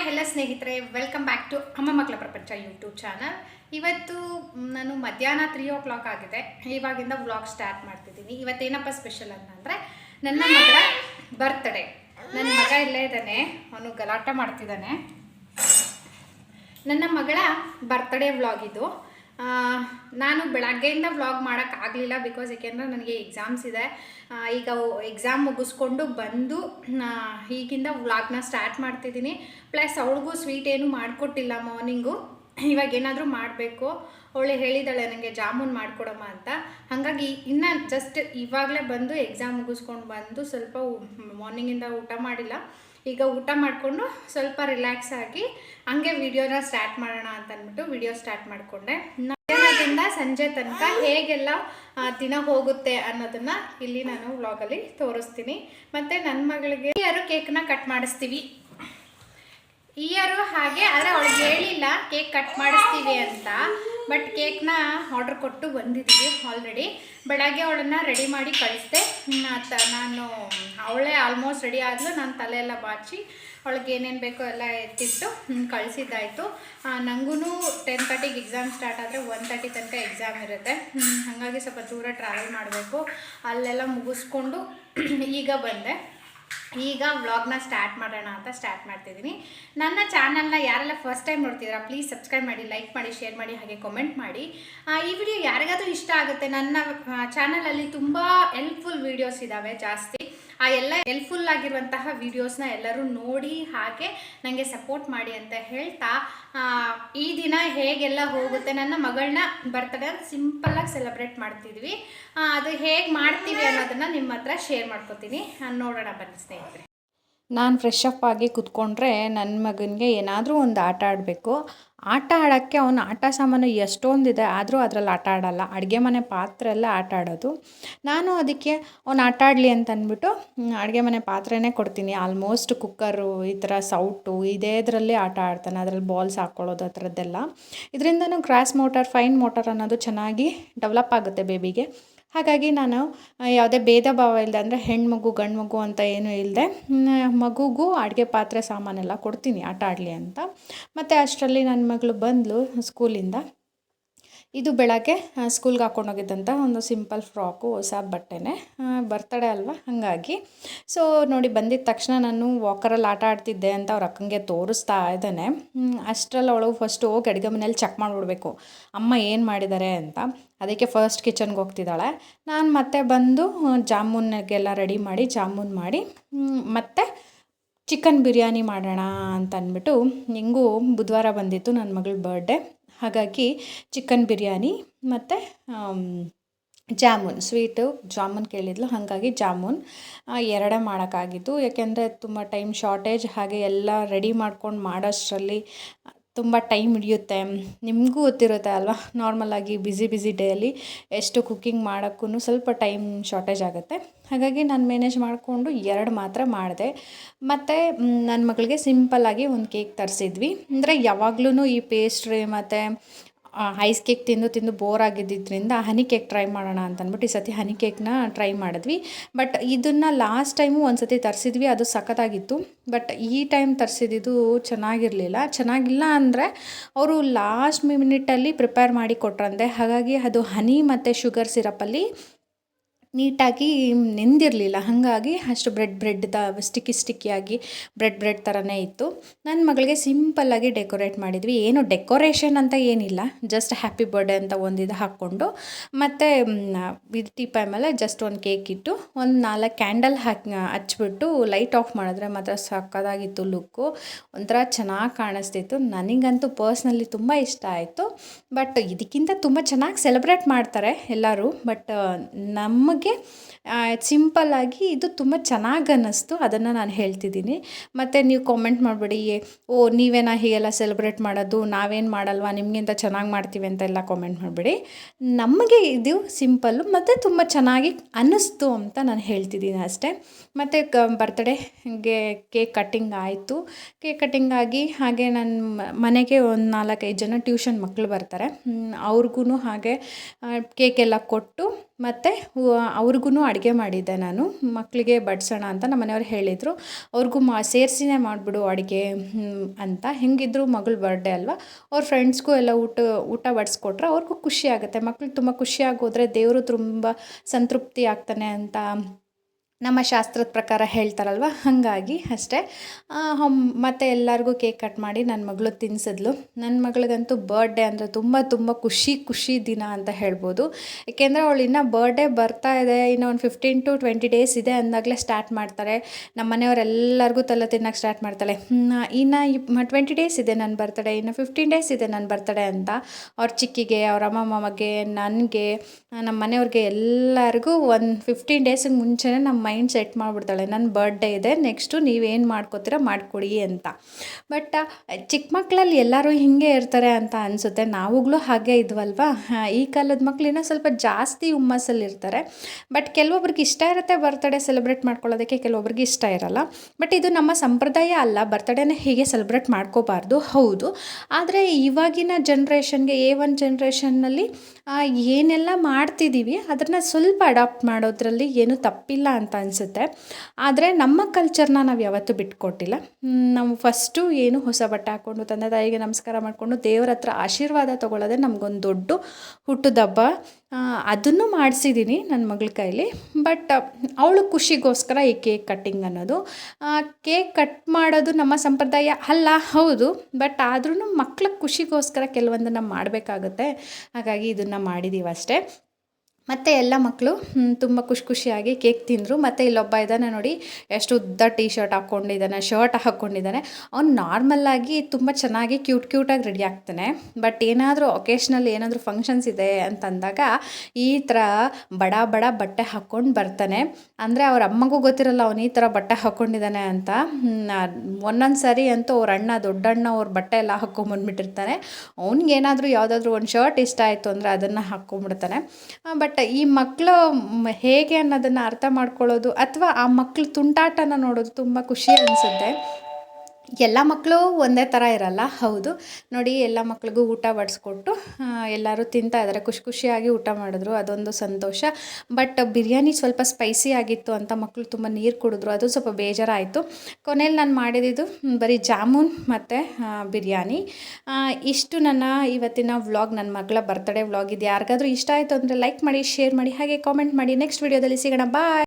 Hi ಎಲ್ಲ ಸ್ನೇಹಿತರೆ welcome back to ಅಮ್ಮ ಮಕ್ಕಳ ಪ್ರಪಂಚ ಯೂಟ್ಯೂಬ್ ಚಾನಲ್ ಇವತ್ತು ನಾನು ಮಧ್ಯಾಹ್ನ ತ್ರೀ ಓ ಕ್ಲಾಕ್ ಆಗಿದೆ. ಇವಾಗಿಂದ ವ್ಲಾಗ್ ಸ್ಟಾರ್ಟ್ ಮಾಡ್ತಿದ್ದೀನಿ. ಇವತ್ತೇನಪ್ಪ ಸ್ಪೆಷಲ್ ಅಂತಂದರೆ, ನನ್ನ ಮಗಳ ಬರ್ತ್ಡೇ ನನ್ನ ಮಗ ಇಲ್ಲೇ ಇದ್ದಾನೆ. ಅವನು ಗಲಾಟ ಮಾಡ್ತಿದ್ದಾನೆ. ನನ್ನ ಮಗಳ ಬರ್ತ್ಡೇ ವ್ಲಾಗ್ ಇದು. ನಾನು ಬೆಳಗ್ಗೆಯಿಂದ ವ್ಲಾಗ್ ಮಾಡೋಕ್ಕಾಗಲಿಲ್ಲ ಬಿಕಾಸ್ ಏಕೆಂದರೆ ನನಗೆ ಎಕ್ಸಾಮ್ಸ್ ಇದೆ. ಈಗ ಎಕ್ಸಾಮ್ ಮುಗಿಸ್ಕೊಂಡು ಬಂದು ಈಗಿಂದ ವ್ಲಾಗ್ನ ಸ್ಟಾರ್ಟ್ ಮಾಡ್ತಿದ್ದೀನಿ. ಪ್ಲಸ್ ಅವಳಿಗೂ ಸ್ವೀಟ್ ಏನು ಮಾಡಿಕೊಟ್ಟಿಲ್ಲ ಮಾರ್ನಿಂಗು ಇವಾಗ ಏನಾದರೂ ಮಾಡಬೇಕು. ಅವಳು ಹೇಳಿದಾಳೆ ನನಗೆ ಜಾಮೂನ್ ಮಾಡಿಕೊಡಮ್ಮ ಅಂತ. ಹಾಗಾಗಿ ಇನ್ನು ಜಸ್ಟ್ ಇವಾಗಲೇ ಬಂದು ಎಕ್ಸಾಮ್ ಮುಗಿಸ್ಕೊಂಡು ಬಂದು ಸ್ವಲ್ಪ ಮಾರ್ನಿಂಗಿಂದ ಊಟ ಮಾಡಿಲ್ಲ. ಈಗ ಊಟ ಮಾಡಿಕೊಂಡು ಸ್ವಲ್ಪ ರಿಲ್ಯಾಕ್ಸ್ ಆಗಿ ಹಂಗೆ ವಿಡಿಯೋನ ಸ್ಟಾರ್ಟ್ ಮಾಡೋಣ ಅಂತ ಅಂದ್ಬಿಟ್ಟು ವಿಡಿಯೋ ಸ್ಟಾರ್ಟ್ ಮಾಡಿಕೊಂಡೆ. ಮಧ್ಯಾಹ್ನದಿಂದ ಸಂಜೆ ತನಕ ಹೇಗೆಲ್ಲ ದಿನ ಹೋಗುತ್ತೆ ಅನ್ನೋದನ್ನ ಇಲ್ಲಿ ನಾನು ವ್ಲಾಗಲ್ಲಿ ತೋರಿಸ್ತೀನಿ. ಮತ್ತು ನನ್ನ ಮಗಳಿಗೆ ಯಾರು ಕೇಕ್ನ ಕಟ್ ಮಾಡಿಸ್ತೀವಿ. ಇಯರು ಹಾಗೆ ಆದರೆ ಅವಳಿಗೆ ಹೇಳಿಲ್ಲ ಕೇಕ್ ಕಟ್ ಮಾಡಿಸ್ತೀವಿ ಅಂತ ಬಟ್ ಕೇಕ್ನ ಆರ್ಡ್ರ್ ಕೊಟ್ಟು ಬಂದಿದ್ದೀವಿ ಆಲ್ರೆಡಿ ಬೆಳಗ್ಗೆ ಅವಳನ್ನು ರೆಡಿ ಮಾಡಿ ಕಳಿಸ್ದೆ. ನಾನು ಆಲ್ಮೋಸ್ಟ್ ರೆಡಿ ಆದಲು ನಾನು ತಲೆ ಎಲ್ಲ ಬಾಚಿ, ಅವಳಿಗೆ ಏನೇನು ಬೇಕೋ ಎಲ್ಲ ಎತ್ತಿಟ್ಟು ಕಳಿಸಿದ್ದಾಯಿತು. ನನಗೂ ಟೆನ್ ತರ್ಟಿಗೆ ಎಕ್ಸಾಮ್ ಸ್ಟಾರ್ಟ್ ಆದರೆ ಒನ್ ತರ್ಟಿ ತನಕ ಎಕ್ಸಾಮ್ ಇರುತ್ತೆ. ಹಾಗಾಗಿ ಸ್ವಲ್ಪ ದೂರ ಟ್ರಾವೆಲ್ ಮಾಡಬೇಕು. ಅಲ್ಲೆಲ್ಲ ಮುಗಿಸ್ಕೊಂಡು ಈಗ ಬಂದೆ. ಈಗ ವ್ಲಾಗ್ನ ಸ್ಟಾರ್ಟ್ ಮಾಡೋಣ ಅಂತ ಸ್ಟಾರ್ಟ್ ಮಾಡ್ತಿದ್ದೀನಿ. ನನ್ನ ಚಾನಲ್ನ ಯಾರೆಲ್ಲ ಫಸ್ಟ್ ಟೈಮ್ ನೋಡ್ತಿದ್ದೀರಾ ಪ್ಲೀಸ್ ಸಬ್ಸ್ಕ್ರೈಬ್ ಮಾಡಿ ಲೈಕ್ ಮಾಡಿ ಶೇರ್ ಮಾಡಿ, ಹಾಗೆ ಕಮೆಂಟ್ ಮಾಡಿ. ಈ ವಿಡಿಯೋ ಯಾರಿಗಾದ್ರೂ ಇಷ್ಟ ಆಗುತ್ತೆ, ನನ್ನ ಚಾನಲಲ್ಲಿ ತುಂಬ ಹೆಲ್ಪ್ಫುಲ್ ವೀಡಿಯೋಸ್ ಇದ್ದಾವೆ ಜಾಸ್ತಿ. ಆ ಎಲ್ಲ ಹೆಲ್ಪ್ಫುಲ್ ಆಗಿರುವಂತಹ ವಿಡಿಯೋಸ್ನ ಎಲ್ಲರೂ ನೋಡಿ ಹಾಗೆ ನನಗೆ ಸಪೋರ್ಟ್ ಮಾಡಿ ಅಂತ ಹೇಳ್ತಾ ಈ ದಿನ ಹೇಗೆಲ್ಲ ಹೋಗುತ್ತೆ ನನ್ನ ಮಗಳನ್ನ ಬರ್ತಡೇ ಸಿಂಪಲ್ಲಾಗಿ ಸೆಲೆಬ್ರೇಟ್ ಮಾಡ್ತಿದ್ವಿ. ಅದು ಹೇಗೆ ಮಾಡ್ತೀವಿ ಅನ್ನೋದನ್ನು ನಿಮ್ಮ ಹತ್ರ ಶೇರ್ ಮಾಡ್ಕೋತೀನಿ ನೋಡೋಣ ಬನ್ನಿ ಸ್ನೇಹಿತರೆ. ನಾನು ಫ್ರೆಶ್ ಅಪ್ ಆಗಿ ಕೂತ್ಕೊಂಡ್ರೆ ನನ್ನ ಮಗನಿಗೆ ಏನಾದರೂ ಒಂದು ಆಟ ಆಡಬೇಕು. ಆಟ ಆಡೋಕ್ಕೆ ಅವನ ಆಟ ಸಾಮಾನು ಎಷ್ಟೊಂದಿದೆ ಆದರೂ ಅದರಲ್ಲಿ ಆಟ ಆಡೋಲ್ಲ. ಅಡುಗೆ ಮನೆ ಪಾತ್ರೆ ಎಲ್ಲ ಆಟ ಆಡೋದು. ನಾನು ಅದಕ್ಕೆ ಅವ್ನು ಆಟ ಆಡಲಿ ಅಂತ ಅಂದ್ಬಿಟ್ಟು ಅಡುಗೆ ಮನೆ ಪಾತ್ರೆನೇ ಕೊಡ್ತೀನಿ. ಆಲ್ಮೋಸ್ಟ್ ಕುಕ್ಕರು ಈ ಥರ ಸೌಟು ಇದೇ ಇದರಲ್ಲಿ ಆಟ ಆಡ್ತಾನೆ. ಅದರಲ್ಲಿ ಬಾಲ್ಸ್ ಹಾಕ್ಕೊಳ್ಳೋದು ಆ ಥರದ್ದೆಲ್ಲ ಇದರಿಂದನೂ ಕ್ರಾಸ್ ಮೋಟರ್ ಫೈನ್ ಮೋಟರ್ ಅನ್ನೋದು ಚೆನ್ನಾಗಿ ಡೆವಲಪ್ ಆಗುತ್ತೆ ಬೇಬಿಗೆ ಹಾಗಾಗಿ ನಾನು ಯಾವುದೇ ಭೇದ ಭಾವ ಇಲ್ಲದೆ ಅಂದರೆ ಹೆಣ್ಮಗು ಗಂಡು ಮಗು ಅಂತ ಏನೂ ಇಲ್ಲದೆ ಮಗುಗೂ ಅಡುಗೆ ಪಾತ್ರೆ ಸಾಮಾನೆಲ್ಲ ಕೊಡ್ತೀನಿ, ಆಟ ಆಡಲಿ ಅಂತ. ಮತ್ತು ಅಷ್ಟರಲ್ಲಿ ನನ್ನ ಮಗಳು ಬಂದಳು ಸ್ಕೂಲಿಂದ ಇದು ಬೆಳಗ್ಗೆ ಸ್ಕೂಲ್ಗೆ ಹಾಕ್ಕೊಂಡೋಗಿದ್ದಂಥ ಒಂದು ಸಿಂಪಲ್ ಫ್ರಾಕು, ಹೊಸ ಬಟ್ಟೆನೇ. ಬರ್ತಡೆ ಅಲ್ವಾ? ಹಾಗಾಗಿ. ಸೊ ನೋಡಿ ಬಂದಿದ್ದ ತಕ್ಷಣ ನಾನು ವಾಕರಲ್ಲಿ ಆಟ ಆಡ್ತಿದ್ದೆ ಅಂತ ಅವ್ರ ಅಕ್ಕಂಗೆ ತೋರಿಸ್ತಾ ಇದ್ದಾನೆ. ಅಷ್ಟರಲ್ಲಿ ಅವಳು ಫಸ್ಟ್ ಹೋಗಿ ಅಡುಗೆ ಮನೇಲಿ ಚೆಕ್ ಮಾಡಿಬಿಡ್ಬೇಕು. ಅಮ್ಮ ಏನು ಮಾಡಿದ್ದಾರೆ ಅಂತ. ಅದಕ್ಕೆ ಫಸ್ಟ್ ಕಿಚನ್ಗೆ ಹೋಗ್ತಿದ್ದಾಳೆ. ನಾನು ಮತ್ತೆ ಬಂದು ಜಾಮೂನ್ಗೆಲ್ಲ ರೆಡಿ ಮಾಡಿ, ಜಾಮೂನ್ ಮಾಡಿ ಮತ್ತು ಚಿಕನ್ ಬಿರಿಯಾನಿ ಮಾಡೋಣ ಅಂತ ಅಂದ್ಬಿಟ್ಟು ಹೆಂಗೂ ಬುಧವಾರ ಬಂದಿತ್ತು ನನ್ನ ಮಗಳ ಬರ್ಡೇ ಹಾಗಾಗಿ ಚಿಕನ್ ಬಿರಿಯಾನಿ ಮತ್ತು ಜಾಮೂನ್ ಸ್ವೀಟು ಜಾಮೂನ್ ಕೇಳಿದ್ಲು, ಹಾಗಾಗಿ ಜಾಮೂನ್. ಎರಡೇ ಮಾಡೋಕ್ಕಾಗಿತ್ತು. ಯಾಕೆಂದರೆ ತುಂಬ ಟೈಮ್ ಶಾರ್ಟೇಜ್ ಹಾಗೆ ಎಲ್ಲ ರೆಡಿ ಮಾಡ್ಕೊಂಡು ಮಾಡೋಷ್ಟರಲ್ಲಿ ತುಂಬ ಟೈಮ್ ಹಿಡಿಯುತ್ತೆ. ನಿಮಗೂ ಗೊತ್ತಿರುತ್ತೆ ಅಲ್ವಾ? ನಾರ್ಮಲಾಗಿ ಬ್ಯುಸಿ ಬ್ಯುಸಿ ಡೇಯಲ್ಲಿ ಎಷ್ಟು ಕುಕ್ಕಿಂಗ್ ಮಾಡೋಕ್ಕೂ ಸ್ವಲ್ಪ ಟೈಮ್ ಶಾರ್ಟೇಜ್ ಆಗುತ್ತೆ. ಹಾಗಾಗಿ ನಾನು ಮ್ಯಾನೇಜ್ ಮಾಡಿಕೊಂಡು ಎರಡು ಮಾತ್ರ ಮಾಡಿದೆ. ಮತ್ತು ನನ್ನ ಮಗಳಿಗೆ ಸಿಂಪಲ್ಲಾಗಿ ಒಂದು ಕೇಕ್ ತರಿಸಿದ್ವಿ. ಅಂದರೆ ಯಾವಾಗ್ಲೂ ಈ ಪೇಸ್ಟ್ರಿ ಮತ್ತು ಐಸ್ ಕೇಕ್ ತಿಂದು ತಿಂದು ಬೋರ್ ಆಗಿದ್ದಿದ್ದರಿಂದ ಹನಿ ಕೇಕ್ ಟ್ರೈ ಮಾಡೋಣ ಅಂತ ಅಂದ್ಬಿಟ್ಟು ಈ ಸತಿ ಹನಿ ಕೇಕ್ನ ಟ್ರೈ ಮಾಡಿದ್ವಿ. ಬಟ್ ಇದನ್ನು ಲಾಸ್ಟ್ ಟೈಮು ಒಂದು ಸತಿ ತರಿಸಿದ್ವಿ, ಅದು ಸಖತ್ತಾಗಿತ್ತು. ಬಟ್ ಈ ಟೈಮ್ ತರಿಸಿದ್ದು ಚೆನ್ನಾಗಿರಲಿಲ್ಲ. ಚೆನ್ನಾಗಿಲ್ಲ ಅಂದರೆ ಅವರು ಲಾಸ್ಟ್ ಮಿನಿಟಲ್ಲಿ ಪ್ರಿಪೇರ್ ಮಾಡಿ ಕೊಟ್ರಂದೆ ಹಾಗಾಗಿ ಅದು ಹನಿ ಮತ್ತು ಶುಗರ್ ಸಿರಪಲ್ಲಿ ನೀಟಾಗಿ ನೆಂದಿರಲಿಲ್ಲ. ಹಾಗಾಗಿ ಅಷ್ಟು ಬ್ರೆಡ್ ಬ್ರೆಡ್ ದ, ಸ್ಟಿಕ್ಕಿ ಸ್ಟಿಕ್ಕಿಯಾಗಿ ಬ್ರೆಡ್ ಬ್ರೆಡ್ ಥರನೇ ಇತ್ತು. ನನ್ನ ಮಗಳಿಗೆ ಸಿಂಪಲ್ಲಾಗಿ ಡೆಕೋರೇಟ್ ಮಾಡಿದ್ವಿ. ಏನು ಡೆಕೋರೇಷನ್ ಅಂತ ಏನಿಲ್ಲ. ಜಸ್ಟ್ ಹ್ಯಾಪಿ ಬರ್ಡೇ ಅಂತ ಒಂದು ಇದು ಹಾಕ್ಕೊಂಡು, ಮತ್ತು ಇದು ಟೀಪಾಯ್ ಮೇಲೆ ಜಸ್ಟ್ ಒಂದು ಕೇಕ್ ಇಟ್ಟು, ಒಂದು ನಾಲ್ಕು ಕ್ಯಾಂಡಲ್ ಹಾಕಿ, ಹಚ್ಬಿಟ್ಟು ಲೈಟ್ ಆಫ್ ಮಾಡಿದ್ರೆ ಮಾತ್ರ ಸಕ್ಕದಾಗಿತ್ತು ಲುಕ್ಕು. ಒಂಥರ ಚೆನ್ನಾಗಿ ಕಾಣಿಸ್ತಿತ್ತು. ನನಗಂತೂ ಪರ್ಸ್ನಲಿ ತುಂಬ ಇಷ್ಟ ಆಯಿತು. ಬಟ್ ಇದಕ್ಕಿಂತ ತುಂಬ ಚೆನ್ನಾಗಿ ಸೆಲೆಬ್ರೇಟ್ ಮಾಡ್ತಾರೆ ಎಲ್ಲರೂ. ಬಟ್, ನಮಗೆ ಸಿಂಪಲ್ಲಾಗಿ ಇದು ತುಂಬ ಚೆನ್ನಾಗಿ ಅನ್ನಿಸ್ತು. ಅದನ್ನು ನಾನು ಹೇಳ್ತಿದ್ದೀನಿ. ಮತ್ತು ನೀವು ಕಾಮೆಂಟ್ ಮಾಡಿಬಿಡಿ ಓ ನೀವೇನಾ ಹೀಗೆಲ್ಲ ಸೆಲೆಬ್ರೇಟ್ ಮಾಡೋದು, ನಾವೇನು ಮಾಡಲ್ವಾ, ನಿಮಗಿಂತ ಚೆನ್ನಾಗಿ ಮಾಡ್ತೀವಿ ಅಂತ ಎಲ್ಲ ಕಾಮೆಂಟ್ ಮಾಡಿಬಿಡಿ. ನಮಗೆ ಇದು ಸಿಂಪಲ್ಲು ಮತ್ತು ತುಂಬ ಚೆನ್ನಾಗಿ ಅನ್ನಿಸ್ತು ಅಂತ ನಾನು ಹೇಳ್ತಿದ್ದೀನಿ ಅಷ್ಟೇ. ಮತ್ತು, ಕ ಬರ್ತ್ಡೇಗೆ ಕೇಕ್ ಕಟ್ಟಿಂಗ್ ಆಯಿತು. ಕೇಕ್ ಕಟ್ಟಿಂಗ್ ಆಗಿ ಹಾಗೆ ನನ್ನ ಮನೆಗೆ ಒಂದು ನಾಲ್ಕೈದು ಜನ ಟ್ಯೂಷನ್ ಮಕ್ಕಳು ಬರ್ತಾರೆ. ಅವ್ರಿಗೂ ಹಾಗೆ ಕೇಕ್ ಎಲ್ಲ ಕೊಟ್ಟು ಮತ್ತು ಅವ್ರಿಗೂ ಅಡುಗೆ ಮಾಡಿದ್ದೆ ನಾನು. ಮಕ್ಕಳಿಗೆ ಬಡಿಸೋಣ ಅಂತ ನಮ್ಮ ಮನೆಯವ್ರು ಹೇಳಿದರು. ಅವ್ರಿಗೂ ಮಾ, ಸೇರಿಸಿನೇ ಮಾಡಿಬಿಡು ಅಡುಗೆ ಅಂತ. ಹೆಂಗಿದ್ರು ಮಗಳ ಬರ್ಡೇ ಅಲ್ವಾ? ಅವ್ರ ಫ್ರೆಂಡ್ಸ್ಗೂ ಎಲ್ಲ ಊಟ ಊಟ ಬಡಿಸ್ಕೊಟ್ರೆ ಅವ್ರಿಗೂ ಖುಷಿ ಆಗುತ್ತೆ. ಮಕ್ಳು ತುಂಬ ಖುಷಿಯಾಗೋದ್ರೆ ದೇವರು ತುಂಬ ಸಂತೃಪ್ತಿ ಆಗ್ತಾನೆ ಅಂತ ನಮ್ಮ ಶಾಸ್ತ್ರದ ಪ್ರಕಾರ ಹೇಳ್ತಾರಲ್ವ? ಹಾಗಾಗಿ ಅಷ್ಟೇ. ಮತ್ತು ಎಲ್ಲರಿಗೂ ಕೇಕ್ ಕಟ್ ಮಾಡಿ ನನ್ನ ಮಗಳು ತಿನ್ನಿಸಿದ್ಲು ನನ್ನ ಮಗಳಿಗಂತೂ ಬರ್ಡೇ ಅಂದರೆ ತುಂಬ ತುಂಬ ಖುಷಿ ಖುಷಿ ದಿನ ಅಂತ ಹೇಳ್ಬೋದು. ಏಕೆಂದರೆ ಅವಳು ಇನ್ನೂ ಬರ್ಡೇ ಬರ್ತಾ ಇದೆ, ಇನ್ನೂ ಒಂದು ಫಿಫ್ಟೀನ್ ಟು ಟ್ವೆಂಟಿ ಡೇಸ್ ಇದೆ ಅಂದಾಗಲೇ ಸ್ಟಾರ್ಟ್ ಮಾಡ್ತಾರೆ. ನಮ್ಮ ಮನೆಯವರೆಲ್ಲರಿಗೂ ತಲೆ ತಿನ್ನೋಕೆ ಸ್ಟಾರ್ಟ್ ಮಾಡ್ತಾಳೆ. ಇನ್ನು ಇನ್ನು ಟ್ವೆಂಟಿ ಡೇಸ್ ಇದೆ ನನ್ನ ಬರ್ತಡೇ ಇನ್ನು ಫಿಫ್ಟೀನ್ ಡೇಸ್ ಇದೆ ನನ್ನ ಬರ್ತಡೇ ಅಂತ. ಅವ್ರ ಚಿಕ್ಕಿಗೆ, ಅವ್ರ ಅಮ್ಮ ಮಾಮಗೆ ನನಗೆ ನಮ್ಮ ಮನೆಯವ್ರಿಗೆ ಎಲ್ಲರಿಗೂ ಒಂದು ಫಿಫ್ಟೀನ್ ಡೇಸಿಗೆ ಮುಂಚೆನೇ ನಮ್ಮ ಮೈಂಡ್ ಸೆಟ್ ಮಾಡಿಬಿಡ್ತಾಳೆ ನನ್ನ ಬರ್ಡೇ ಇದೆ ನೆಕ್ಸ್ಟು ನೀವೇನು ಮಾಡ್ಕೋತೀರ ಮಾಡಿಕೊಡಿ ಅಂತ. ಬಟ್ ಚಿಕ್ಕ ಮಕ್ಕಳಲ್ಲಿ ಎಲ್ಲರೂ ಹಿಂಗೆ ಇರ್ತಾರೆ ಅಂತ ಅನಿಸುತ್ತೆ. ನಾವುಗಳು ಹಾಗೆ ಇದ್ವಲ್ವಾ? ಈ ಕಾಲದ ಮಕ್ಕಳಿನ ಸ್ವಲ್ಪ ಜಾಸ್ತಿ ಇರ್ತಾರೆ. ಬಟ್ ಕೆಲವೊಬ್ರಿಗೆ ಇಷ್ಟ ಇರುತ್ತೆ ಬರ್ತಡೇ ಸೆಲೆಬ್ರೇಟ್ ಮಾಡ್ಕೊಳ್ಳೋದಕ್ಕೆ, ಕೆಲವೊಬ್ರಿಗೆ ಇಷ್ಟ ಇರಲ್ಲ. ಬಟ್ ಇದು ನಮ್ಮ ಸಂಪ್ರದಾಯ ಅಲ್ಲ ಬರ್ತಡೇನ ಹೀಗೆ ಸೆಲೆಬ್ರೇಟ್ ಮಾಡ್ಕೋಬಾರ್ದು. ಹೌದು. ಆದರೆ ಇವಾಗಿನ ಜನ್ರೇಷನ್ಗೆ ಎ ಒನ್ ಜನ್ರೇಷನ್ನಲ್ಲಿ ಏನೆಲ್ಲ ಮಾಡ್ತಿದ್ದೀವಿ ಅದನ್ನು ಸ್ವಲ್ಪ ಅಡಾಪ್ಟ್ ಮಾಡೋದ್ರಲ್ಲಿ ಏನು ತಪ್ಪಿಲ್ಲ ಅಂತ ಅನಿಸುತ್ತೆ. ಆದರೆ ನಮ್ಮ ಕಲ್ಚರ್ನ ನಾವು ಯಾವತ್ತೂ ಬಿಟ್ಕೊಟ್ಟಿಲ್ಲ. ನಾವು ಫಸ್ಟು ಏನು ಹೊಸ ಬಟ್ಟೆ ಹಾಕ್ಕೊಂಡು ತಂದೆ ತಾಯಿಗೆ ನಮಸ್ಕಾರ ಮಾಡಿಕೊಂಡು ದೇವರ ಹತ್ರ ಆಶೀರ್ವಾದ ತೊಗೊಳ್ಳೋದೇ ನಮಗೊಂದು ದೊಡ್ಡ ಹುಟ್ಟುದಬ್ಬ. ದಬ್ಬ ಅದನ್ನು ಮಾಡಿಸಿದ್ದೀನಿ ನನ್ನ ಮಗಳ ಕೈಲಿ. ಬಟ್ ಅವಳು ಖುಷಿಗೋಸ್ಕರ ಈ ಕೇಕ್ ಕಟ್ಟಿಂಗ್ ಅನ್ನೋದು. ಕೇಕ್ ಕಟ್ ಮಾಡೋದು ನಮ್ಮ ಸಂಪ್ರದಾಯ ಅಲ್ಲ, ಹೌದು. ಬಟ್ ಆದ್ರೂ ಮಕ್ಳ ಖುಷಿಗೋಸ್ಕರ ಕೆಲವೊಂದನ್ನು ಮಾಡಬೇಕಾಗುತ್ತೆ. ಹಾಗಾಗಿ ಇದನ್ನು ಮಾಡಿದ್ದೀವಿ ಅಷ್ಟೇ ಮತ್ತು ಎಲ್ಲ ಮಕ್ಕಳು ತುಂಬ ಖುಷಿ ಖುಷಿಯಾಗಿ ಕೇಕ್ ತಿಂದರು. ಮತ್ತು ಇಲ್ಲೊಬ್ಬ ಇದ್ದಾನೆ ನೋಡಿ, ಎಷ್ಟು ಉದ್ದ ಟೀ ಶರ್ಟ್ ಹಾಕ್ಕೊಂಡಿದ್ದಾನೆ ಶರ್ಟ್ ಹಾಕ್ಕೊಂಡಿದ್ದಾನೆ. ಅವ್ನು ನಾರ್ಮಲ್ಲಾಗಿ ತುಂಬ ಚೆನ್ನಾಗಿ ಕ್ಯೂಟ್ ಕ್ಯೂಟಾಗಿ ರೆಡಿ ಆಗ್ತಾನೆ. ಬಟ್ ಏನಾದರೂ ಒಕೇಶ್ನಲ್ಲಿ ಏನಾದರೂ ಫಂಕ್ಷನ್ಸ್ ಇದೆ ಅಂತಂದಾಗ ಈ ಥರ ಬಡ ಬಡ ಬಟ್ಟೆ ಹಾಕ್ಕೊಂಡು ಬರ್ತಾನೆ. ಅಂದರೆ ಅವ್ರ ಅಮ್ಮಗೂ ಗೊತ್ತಿರಲ್ಲ ಅವನು ಈ ಥರ ಬಟ್ಟೆ ಹಾಕ್ಕೊಂಡಿದ್ದಾನೆ ಅಂತ. ಒಂದೊಂದು ಸಾರಿ ಅಂತೂ ಅವ್ರ ಅಣ್ಣ, ದೊಡ್ಡಣ್ಣ ಅವ್ರ ಬಟ್ಟೆ ಎಲ್ಲ ಹಾಕ್ಕೊಂಬಂದ್ಬಿಟ್ಟಿರ್ತಾನೆ ಅವ್ನಿಗೆ ಏನಾದರೂ ಯಾವುದಾದ್ರೂ ಒಂದು ಶರ್ಟ್ ಇಷ್ಟ ಆಯಿತು ಅಂದರೆ ಅದನ್ನು ಹಾಕ್ಕೊಂಬಿಡ್ತಾನೆ ಬಟ್ ಈ ಮಕ್ಕಳು ಹೇಗೆ ಅನ್ನೋದನ್ನು ಅರ್ಥ ಮಾಡ್ಕೊಳ್ಳೋದು ಅಥವಾ ಆ ಮಕ್ಳ ತುಂಟಾಟನ ನೋಡೋದು ತುಂಬ ಖುಷಿ ಅನಿಸುತ್ತೆ. ಎಲ್ಲ ಮಕ್ಕಳು ಒಂದೇ ಥರ ಇರಲ್ಲ, ಹೌದು. ನೋಡಿ, ಎಲ್ಲ ಮಕ್ಕಳಿಗೂ ಊಟ ಬಡಿಸ್ಕೊಟ್ಟು ಎಲ್ಲರೂ ತಿಂತಾ ಇದ್ದಾರೆ. ಖುಷಿ ಖುಷಿಯಾಗಿ ಊಟ ಮಾಡಿದ್ರು, ಅದೊಂದು ಸಂತೋಷ. ಬಟ್ ಬಿರಿಯಾನಿ ಸ್ವಲ್ಪ ಸ್ಪೈಸಿ ಆಗಿತ್ತು ಅಂತ ಮಕ್ಕಳು ತುಂಬ ನೀರು ಕುಡಿದ್ರು, ಅದು ಸ್ವಲ್ಪ ಬೇಜಾರಾಯಿತು. ಕೊನೆಯಲ್ಲಿ ನಾನು ಮಾಡಿದ್ದು ಬರೀ ಜಾಮೂನ್ ಮತ್ತು ಬಿರಿಯಾನಿ. ಇಷ್ಟು ನನ್ನ ಇವತ್ತಿನ ವ್ಲಾಗ್, ನನ್ನ ಮಗಳ ಬರ್ತ್ಡೇ ವ್ಲಾಗ್. ಇದು ಯಾರಿಗಾದ್ರೂ ಇಷ್ಟ ಆಯಿತು ಅಂದರೆ ಲೈಕ್ ಮಾಡಿ ಶೇರ್ ಮಾಡಿ, ಹಾಗೆ ಕಾಮೆಂಟ್ ಮಾಡಿ. ನೆಕ್ಸ್ಟ್ ವಿಡಿಯೋದಲ್ಲಿ ಸಿಗೋಣ. ಬಾಯ್